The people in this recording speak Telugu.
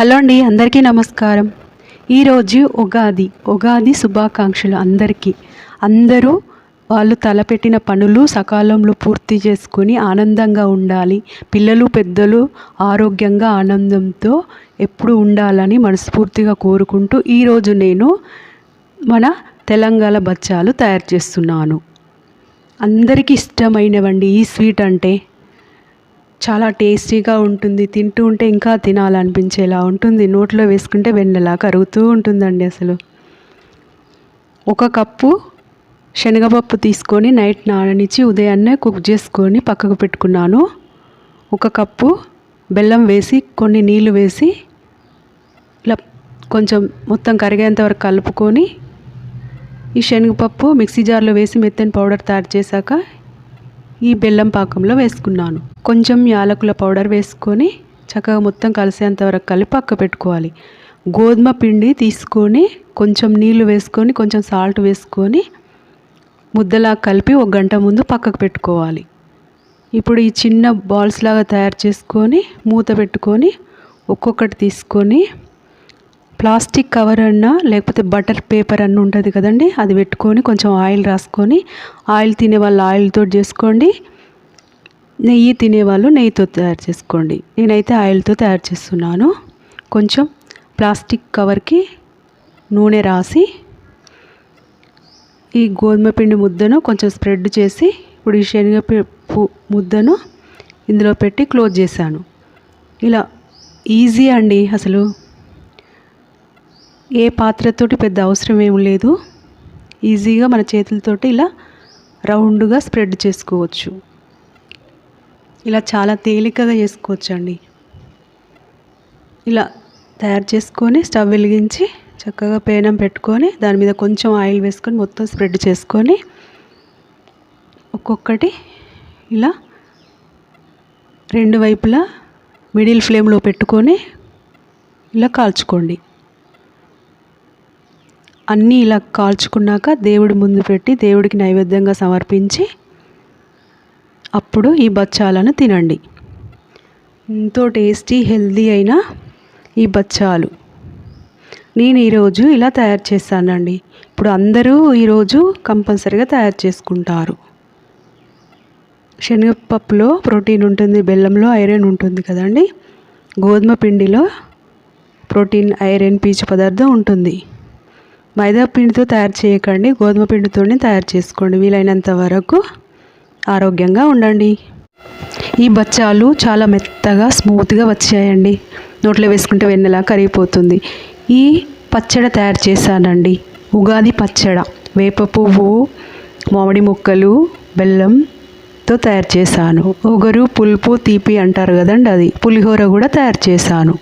హలో అండి అందరికీ నమస్కారం. ఈరోజు ఉగాది ఉగాది శుభాకాంక్షలు అందరికీ. అందరూ వాళ్ళు తలపెట్టిన పనులు సకాలంలో పూర్తి చేసుకొని ఆనందంగా ఉండాలి. పిల్లలు పెద్దలు ఆరోగ్యంగా ఆనందంతో ఎప్పుడు ఉండాలని మనస్ఫూర్తిగా కోరుకుంటూ ఈరోజు నేను మన తెలంగాణ బచ్చాలు తయారు చేస్తున్నాను. అందరికీ ఇష్టమైనవండి ఈ స్వీట్ అంటే చాలా టేస్టీగా ఉంటుంది. తింటూ ఉంటే ఇంకా తినాలనిపించేలా ఉంటుంది. నోట్లో వేసుకుంటే వెన్నెలా కరుగుతూ ఉంటుందండి అసలు. ఒక కప్పు శనగపప్పు తీసుకొని నైట్ నాననిచ్చి ఉదయాన్నే కుక్ చేసుకొని పక్కకు పెట్టుకున్నాను. ఒక కప్పు బెల్లం వేసి కొన్ని నీళ్ళు వేసి ఇలా కొంచెం మొత్తం కరిగేంత వరకు కలుపుకొని ఈ శనగపప్పు మిక్సీ జార్లో వేసి మెత్తని పౌడర్ తయారు చేశాక ఈ బెల్లం పాకంలో వేసుకున్నాను. కొంచెం యాలకుల పౌడర్ వేసుకొని చక్కగా మొత్తం కలిసేంత వరకు కలిపి పక్క పెట్టుకోవాలి. గోధుమ పిండి తీసుకొని కొంచెం నీళ్ళు వేసుకొని కొంచెం సాల్ట్ వేసుకొని ముద్దలా కలిపి ఒక గంట ముందు పక్కకు పెట్టుకోవాలి. ఇప్పుడు ఈ చిన్న బాల్స్ లాగా తయారు చేసుకొని మూత పెట్టుకొని ఒక్కొక్కటి తీసుకొని ప్లాస్టిక్ కవర్ అన్నా లేకపోతే బటర్ పేపర్ అన్న ఉంటుంది కదండి అది పెట్టుకొని కొంచెం ఆయిల్ రాసుకొని ఆయిల్ తినే వాళ్ళు ఆయిల్తో చేసుకోండి నెయ్యి తినేవాళ్ళు నెయ్యితో తయారు చేసుకోండి. నేనైతే ఆయిల్తో తయారు చేస్తున్నాను. కొంచెం ప్లాస్టిక్ కవర్కి నూనె రాసి ఈ గోధుమ పిండి ముద్దను కొంచెం స్ప్రెడ్ చేసి ఇప్పుడు ఈ శనగపప్పు ముద్దను ఇందులో పెట్టి క్లోజ్ చేశాను. ఇలా ఈజీ అండి అసలు. ఏ పాత్రతోటి పెద్ద అవసరం ఏం లేదు. ఈజీగా మన చేతులతోటి ఇలా రౌండ్గా స్ప్రెడ్ చేసుకోవచ్చు. ఇలా చాలా తేలికగా చేసుకోవచ్చండి. ఇలా తయారు చేసుకొని స్టవ్ వెలిగించి చక్కగా పేనం పెట్టుకొని దాని మీద కొంచెం ఆయిల్ వేసుకొని మొత్తం స్ప్రెడ్ చేసుకొని ఒక్కొక్కటి ఇలా రెండు వైపులా మిడిల్ ఫ్లేమ్లో పెట్టుకొని ఇలా కాల్చుకోండి. అన్నీ ఇలా కాల్చుకున్నాక దేవుడి ముందు పెట్టి దేవుడికి నైవేద్యంగా సమర్పించి అప్పుడు ఈ బచ్చాలను తినండి. ఎంతో టేస్టీ హెల్దీ అయిన ఈ బచ్చాలు. నేను ఈరోజు ఇలా తయారు చేశానండి ఇప్పుడు అందరూ ఈరోజు కంపల్సరీగా తయారు చేసుకుంటారు. శనగపప్పులో ప్రోటీన్ ఉంటుంది బెల్లంలో ఐరన్ ఉంటుంది కదండి. గోధుమ పిండిలో ప్రోటీన్ ఐరన్ పీచు పదార్థం ఉంటుంది. మైదా పిండితో తయారు చేయకండి. గోధుమ పిండితోనే తయారు చేసుకోండి. వీలైనంత వరకు ఆరోగ్యంగా ఉండండి. ఈ బచ్చాలు చాలా మెత్తగా స్మూత్గా వచ్చాయండి. నోట్లో వేసుకుంటే వెన్నెలా కరిగిపోతుంది. ఈ పచ్చడి తయారు చేశానండి. ఉగాది పచ్చడ వేప పువ్వు మామిడి ముక్కలు బెల్లంతో తయారు చేశాను. ఒగరు పులుపు తీపి అంటారు కదండి అది. పులిహోర కూడా తయారు చేశాను.